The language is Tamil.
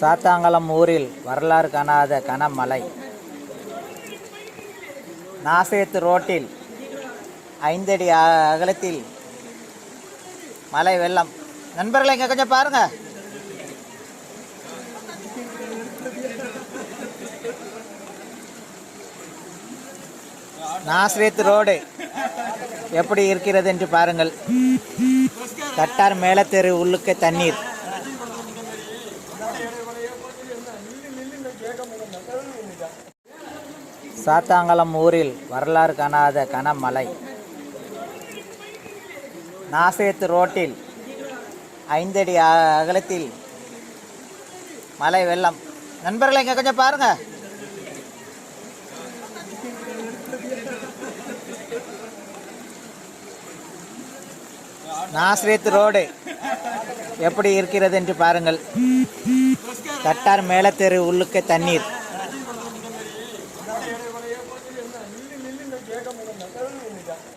சாத்தாங்குளம் ஊரில் வரலாறு காணாத கனமழை. நாசேத்து ரோட்டில் ஐந்தடி அ- அகலத்தில் மழை வெள்ளம். நண்பர்களை இங்கே கொஞ்சம் பாருங்க. நாஸ்ரேத் ரோடு எப்படி இருக்கிறது என்று பாருங்கள். தட்டார் மேலத்தெரு உள்ளுக்கு தண்ணீர். சாத்தாங்குளம் ஊரில் வரலாறு காணாத கனமழை. நாசேத்து ரோட்டில் ஐந்தடி அகலத்தில் மழை வெள்ளம். நண்பர்களை இங்கே கொஞ்சம் பாருங்க. நாஸ்ரேத் ரோடு. எப்படி இருக்கிறது என்று பாருங்கள். தட்டார் மேலத்தெரு உள்ளுக்கு தண்ணீர்.